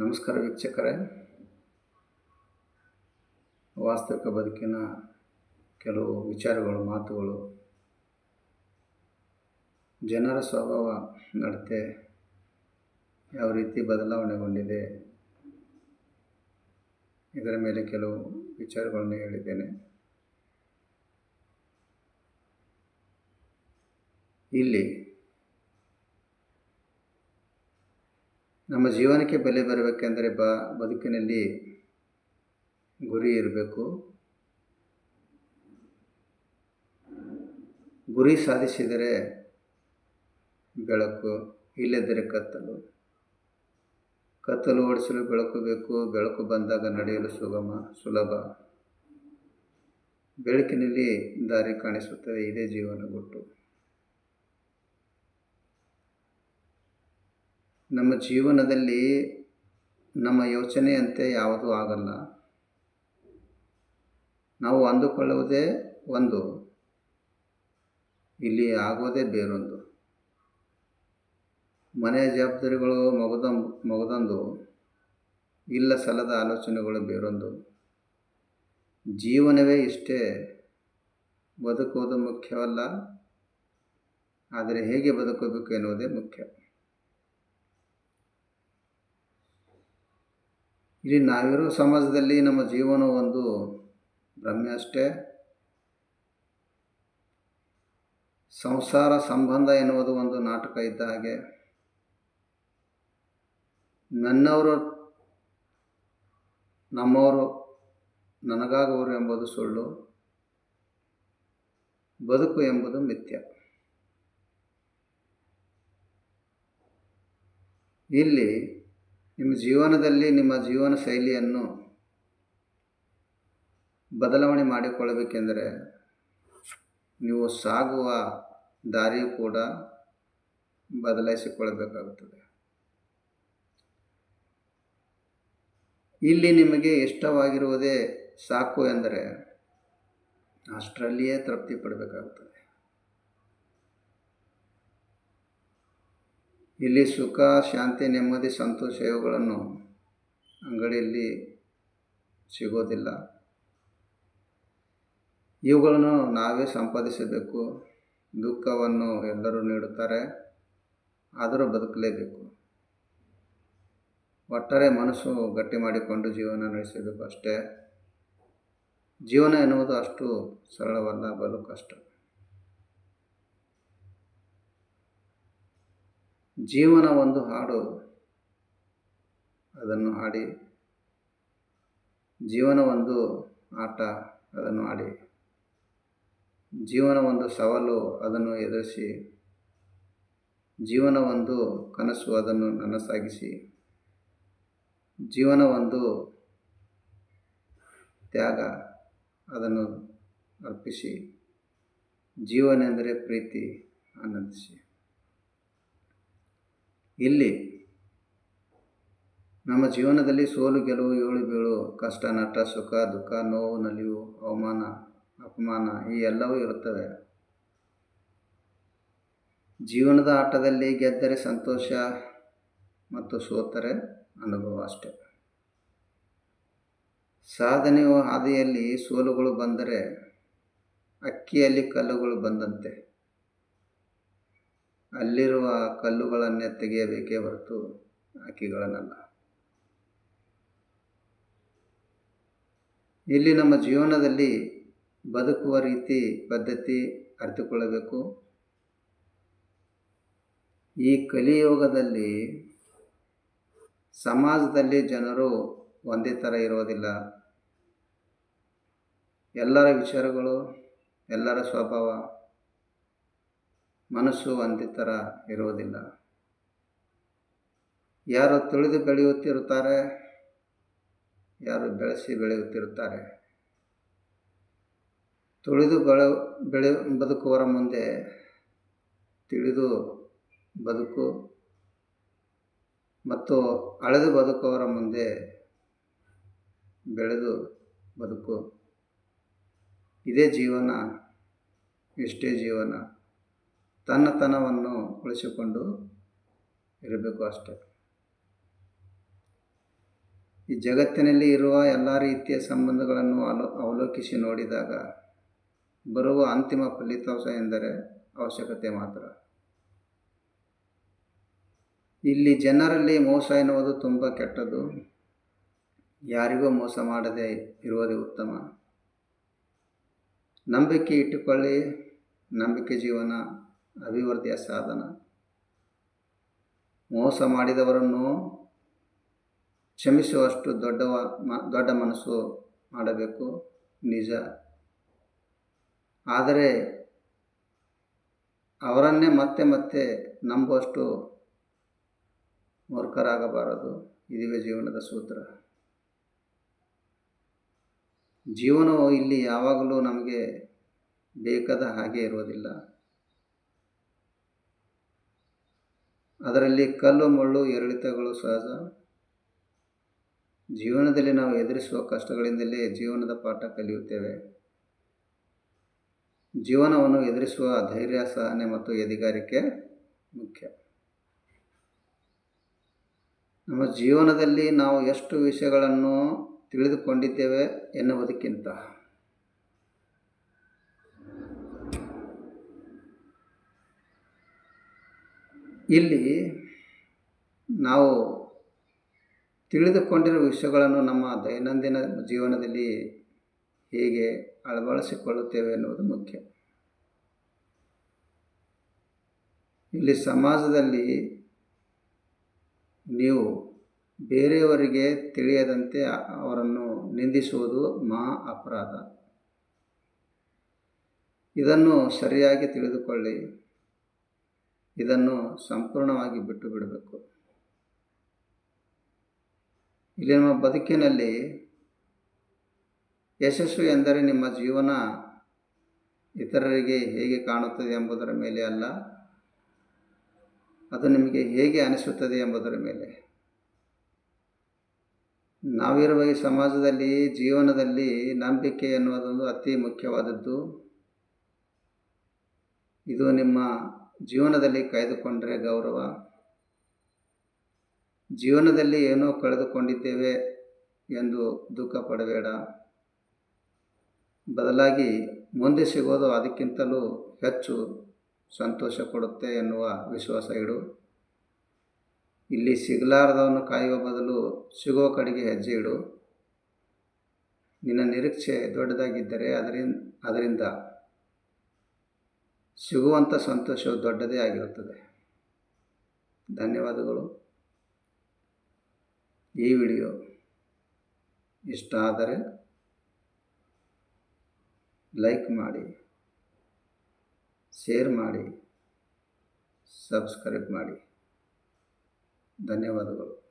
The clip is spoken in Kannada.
ನಮಸ್ಕಾರ ವೀಕ್ಷಕರೇ. ವಾಸ್ತವಿಕ ಬದುಕಿನ ಕೆಲವು ವಿಚಾರಗಳು, ಮಾತುಗಳು. ಜನರ ಸ್ವಭಾವ ನಡತೆ ಯಾವ ರೀತಿ ಬದಲಾವಣೆಗೊಂಡಿದೆ ಇದರ ಮೇಲೆ ಕೆಲವು ವಿಚಾರಗಳನ್ನು ಹೇಳಿದ್ದೇನೆ. ಇಲ್ಲಿ ನಮ್ಮ ಜೀವನಕ್ಕೆ ಬೆಲೆ ಬರಬೇಕೆಂದರೆ ಬ, ಬದುಕಿನಲ್ಲಿ ಗುರಿ ಇರಬೇಕು. ಗುರಿ ಸಾಧಿಸಿದರೆ ಬೆಳಕು ಇಲ್ಲದಿದ್ದರೆ ಕತ್ತಲು. ಕತ್ತಲು ಓಡಿಸಲು ಬೆಳಕು ಬೇಕು, ಬೆಳಕು ಬಂದಾಗ ನಡೆಯಲು ಸುಗಮ, ಸುಲಭ. ಬೆಳಕಿನಲ್ಲಿ ದಾರಿ ಕಾಣಿಸುತ್ತದೆ, ಇದೇ ಜೀವನ ಗುಟ್ಟು. ನಮ್ಮ ಜೀವನದಲ್ಲಿ ನಮ್ಮ ಯೋಚನೆಯಂತೆ ಯಾವುದೂ ಆಗಲ್ಲ. ನಾವು ಅಂದುಕೊಳ್ಳುವುದೇ ಒಂದು, ಇಲ್ಲಿ ಆಗೋದೇ ಬೇರೊಂದು. ಮನೆಯ ಜವಾಬ್ದಾರಿಗಳು ಮಗದ, ಮಗದೊಂದು, ಇಲ್ಲ ಸಲ್ಲದ ಆಲೋಚನೆಗಳು ಬೇರೊಂದು. ಜೀವನವೇ ಇಷ್ಟೇ, ಬದುಕುವುದು ಮುಖ್ಯವಲ್ಲ, ಆದರೆ ಹೇಗೆ ಬದುಕಬೇಕು ಎನ್ನುವುದೇ ಮುಖ್ಯ. ಇಲ್ಲಿ ನಾವಿರೋ ಸಮಾಜದಲ್ಲಿ ನಮ್ಮ ಜೀವನ ಒಂದು ಭ್ರಮೆ ಅಷ್ಟೇ. ಸಂಸಾರ ಸಂಬಂಧ ಎನ್ನುವುದು ಒಂದು ನಾಟಕ ಇದ್ದ ಹಾಗೆ. ನನ್ನವರು, ನಮ್ಮವರು ನನಗಾಗವರು ಎಂಬುದು ಸುಳ್ಳು. ಬದುಕು ಎಂಬುದು ಮಿಥ್ಯ. ಇಲ್ಲಿ ನಿಮ್ಮ ಜೀವನದಲ್ಲಿ ನಿಮ್ಮ ಜೀವನ ಶೈಲಿಯನ್ನು ಬದಲಾವಣೆ ಮಾಡಿಕೊಳ್ಳಬೇಕೆಂದರೆ ನೀವು ಸಾಗುವ ದಾರಿ ಕೂಡ ಬದಲಾಯಿಸಿಕೊಳ್ಳಬೇಕಾಗುತ್ತದೆ. ಇಲ್ಲಿ ನಿಮಗೆ ಇಷ್ಟವಾಗಿರುವುದೇ ಸಾಕು ಎಂದರೆ ಅಷ್ಟರಲ್ಲಿಯೇ ತೃಪ್ತಿ ಪಡಬೇಕಾಗುತ್ತದೆ ಇಲ್ಲಿ ಸುಖ, ಶಾಂತಿ, ನೆಮ್ಮದಿ, ಸಂತೋಷ ಇವುಗಳನ್ನು ಅಂಗಡಿಯಲ್ಲಿ ಸಿಗೋದಿಲ್ಲ. ಇವುಗಳನ್ನು ನಾವೇ ಸಂಪಾದಿಸಬೇಕು, ದುಃಖವನ್ನು ಎಲ್ಲರೂ ನೀಡುತ್ತಾರೆ, ಆದರೂ ಬದುಕಲೇಬೇಕು. ಒಟ್ಟಾರೆ ಮನಸ್ಸು ಗಟ್ಟಿ ಮಾಡಿಕೊಂಡು ಜೀವನ ನಡೆಸಬೇಕು ಅಷ್ಟೇ. ಜೀವನ ಎನ್ನುವುದು ಅಷ್ಟು ಸರಳವಲ್ಲ, ಬಲು ಕಷ್ಟ. ಜೀವನ ಒಂದು ಹಾಡು ಅದನ್ನು ಹಾಡಿ ಜೀವನ ಒಂದು ಆಟ ಅದನ್ನು ಆಡಿ ಜೀವನ ಒಂದು ಸವಾಲು ಅದನ್ನು ಎದುರಿಸಿ ಜೀವನ ಒಂದು ಕನಸು ಅದನ್ನು ನನಸಾಗಿಸಿ ಜೀವನ ಒಂದು ತ್ಯಾಗ ಅದನ್ನು ಅರ್ಪಿಸಿ ಜೀವನ ಎಂದರೆ ಪ್ರೀತಿ ಆನಂದಿಸಿ. ಇಲ್ಲಿ ನಮ್ಮ ಜೀವನದಲ್ಲಿ ಸೋಲು, ಗೆಲುವು, ಏಳು, ಬೀಳು, ಕಷ್ಟ ನಟ ಸುಖ, ದುಃಖ, ನೋವು, ನಲಿವು, ಅವಮಾನ, ಅಪಮಾನ ಈ ಎಲ್ಲವೂ ಇರುತ್ತವೆ. ಜೀವನದ ಆಟದಲ್ಲಿ ಗೆದ್ದರೆ ಸಂತೋಷ ಮತ್ತು ಸೋತರೆ ಅನುಭವ ಅಷ್ಟೆ. ಸಾಧನೆಯ ಹಾದಿಯಲ್ಲಿ ಸೋಲುಗಳು ಬಂದರೆ ಅಕ್ಕಿಯಲ್ಲಿ ಕಲ್ಲುಗಳು ಬಂದಂತೆ. ಅಲ್ಲಿರುವ ಕಲ್ಲುಗಳನ್ನೇ ತೆಗೆಯಬೇಕೇ ಹೊರತು ಹಕ್ಕಿಗಳನ್ನಲ್ಲ ಇಲ್ಲಿ ನಮ್ಮ ಜೀವನದಲ್ಲಿ ಬದುಕುವ ರೀತಿ, ಪದ್ಧತಿ ಅರಿತುಕೊಳ್ಳಬೇಕು. ಈ ಕಲಿಯುಗದಲ್ಲಿ ಸಮಾಜದಲ್ಲಿ ಜನರು ಒಂದೇ ಥರ ಇರೋದಿಲ್ಲ. ಎಲ್ಲರ ವಿಚಾರಗಳು, ಎಲ್ಲರ ಸ್ವಭಾವ ಮನಸ್ಸು ಒಂದೇ ಥರ ಇರುವುದಿಲ್ಲ. ಯಾರು ತುಳಿದು ಬೆಳೆಯುತ್ತಿರುತ್ತಾರೆ, ಯಾರು ಬೆಳೆಸಿ ಬೆಳೆಯುತ್ತಿರುತ್ತಾರೆ. ತುಳಿದು ಬೆಳೆ ಬೆಳೆ ಬದುಕುವರ ಮುಂದೆ ತಿಳಿದು ಬದುಕು ಮತ್ತು ಅಳೆದು ಬದುಕುವರ ಮುಂದೆ ಬೆಳೆದು ಬದುಕು. ಇದೇ ಜೀವನ ಇಷ್ಟೇ ಜೀವನ. ತನ್ನತನವನ್ನು ಉಳಿಸಿಕೊಂಡು ಇರಬೇಕು ಅಷ್ಟೆ. ಈ ಜಗತ್ತಿನಲ್ಲಿ ಇರುವ ಎಲ್ಲ ರೀತಿಯ ಸಂಬಂಧಗಳನ್ನು ಅಲೋ ಅವಲೋಕಿಸಿ ನೋಡಿದಾಗ ಬರುವ ಅಂತಿಮ ಫಲಿತಾಂಶ ಎಂದರೆ ಅವಶ್ಯಕತೆ ಮಾತ್ರ. ಇಲ್ಲಿ ಜನರಲ್ಲಿ ಮೋಸ ಎನ್ನುವುದು ತುಂಬ ಕೆಟ್ಟದ್ದು. ಯಾರಿಗೂ ಮೋಸ ಮಾಡದೆ ಇರುವುದೇ ಉತ್ತಮ. ನಂಬಿಕೆ ಇಟ್ಟುಕೊಳ್ಳಿ, ನಂಬಿಕೆ ಜೀವನ ಅಭಿವೃದ್ಧಿಯ ಸಾಧನ. ಮೋಸ ಮಾಡಿದವರನ್ನು ಕ್ಷಮಿಸುವಷ್ಟು ದೊಡ್ಡವ, ಮ, ದೊಡ್ಡ ಮನಸ್ಸು ಮಾಡಬೇಕು. ನಿಜ. ಆದರೆ ಅವರನ್ನೇ ಮತ್ತೆ ಮತ್ತೆ ನಂಬುವಷ್ಟು ಮೂರ್ಖರಾಗಬಾರದು. ಇದುವೇ ಜೀವನದ ಸೂತ್ರ. ಜೀವನವು ಇಲ್ಲಿ ಯಾವಾಗಲೂ ನಮಗೆ ಬೇಕಾದ ಹಾಗೆ ಇರುವುದಿಲ್ಲ. ಅದರಲ್ಲಿ ಕಲ್ಲು, ಮುಳ್ಳು, ಏರಿಳಿತಗಳು ಸಹಜ. ಜೀವನದಲ್ಲಿ ನಾವು ಎದುರಿಸುವ ಕಷ್ಟಗಳಿಂದಲೇ ಜೀವನದ ಪಾಠ ಕಲಿಯುತ್ತೇವೆ. ಜೀವನವನ್ನು ಎದುರಿಸುವ ಧೈರ್ಯ, ಸಹನೆ ಮತ್ತು ಎದಿಗಾರಿಕೆ ಮುಖ್ಯ. ನಮ್ಮ ಜೀವನದಲ್ಲಿ ನಾವು ಎಷ್ಟು ವಿಷಯಗಳನ್ನು ತಿಳಿದುಕೊಂಡಿದ್ದೇವೆ ಎನ್ನುವುದಕ್ಕಿಂತ ಇಲ್ಲಿ ನಾವು ತಿಳಿದುಕೊಂಡಿರುವ ವಿಷಯಗಳನ್ನು ನಮ್ಮ ದೈನಂದಿನ ಜೀವನದಲ್ಲಿ ಹೇಗೆ ಅಳವಡಿಸಿಕೊಳ್ಳುತ್ತೇವೆ ಎನ್ನುವುದು ಮುಖ್ಯ. ಇಲ್ಲಿ ಸಮಾಜದಲ್ಲಿ ನೀವು ಬೇರೆಯವರಿಗೆ ತಿಳಿಯದಂತೆ ಅವರನ್ನು ನಿಂದಿಸುವುದು ಮಹಾ ಅಪರಾಧ. ಇದನ್ನು ಸರಿಯಾಗಿ ತಿಳಿದುಕೊಳ್ಳಿ. ಇದನ್ನು ಸಂಪೂರ್ಣವಾಗಿ ಬಿಟ್ಟು ಬಿಡಬೇಕು. ಇಲ್ಲಿ ನಮ್ಮ ಬದುಕಿನಲ್ಲಿ ಯಶಸ್ಸು ಎಂದರೆ ನಿಮ್ಮ ಜೀವನ ಇತರರಿಗೆ ಹೇಗೆ ಕಾಣುತ್ತದೆ ಎಂಬುದರ ಮೇಲೆ ಅಲ್ಲ, ಅದು ನಿಮಗೆ ಹೇಗೆ ಅನಿಸುತ್ತದೆ ಎಂಬುದರ ಮೇಲೆ. ನಾವಿರುವ ಈ ಸಮಾಜದಲ್ಲಿ, ಜೀವನದಲ್ಲಿ ನಂಬಿಕೆ ಎನ್ನುವುದೊಂದು ಅತಿ ಮುಖ್ಯವಾದದ್ದು. ಇದು ನಿಮ್ಮ ಜೀವನದಲ್ಲಿ ಕಾಯ್ದುಕೊಂಡರೆ ಗೌರವ. ಜೀವನದಲ್ಲಿ ಏನೋ ಕಳೆದುಕೊಂಡಿದ್ದೇವೆ ಎಂದು ದುಃಖ ಪಡಬೇಡ. ಬದಲಾಗಿ ಮುಂದೆ ಸಿಗೋದು ಅದಕ್ಕಿಂತಲೂ ಹೆಚ್ಚು ಸಂತೋಷ ಕೊಡುತ್ತೆ ಎನ್ನುವ ವಿಶ್ವಾಸ ಇಡು. ಇಲ್ಲಿ ಸಿಗಲಾರದವನ್ನು ಕಾಯುವ ಬದಲು ಸಿಗೋ ಕಡೆಗೆ ಹೆಜ್ಜೆ ಇಡು. ನಿನ್ನ ನಿರೀಕ್ಷೆ ದೊಡ್ಡದಾಗಿದ್ದರೆ ಅದರಿಂದ ಅದರಿಂದ ಸಿಗುವಂಥ ಸಂತೋಷವು ದೊಡ್ಡದೇ ಆಗಿರುತ್ತದೆ. ಧನ್ಯವಾದಗಳು. ಈ ವಿಡಿಯೋ ಇಷ್ಟ ಆದರೆ ಲೈಕ್ ಮಾಡಿ, ಶೇರ್ ಮಾಡಿ, ಸಬ್ಸ್ಕ್ರೈಬ್ ಮಾಡಿ. ಧನ್ಯವಾದಗಳು.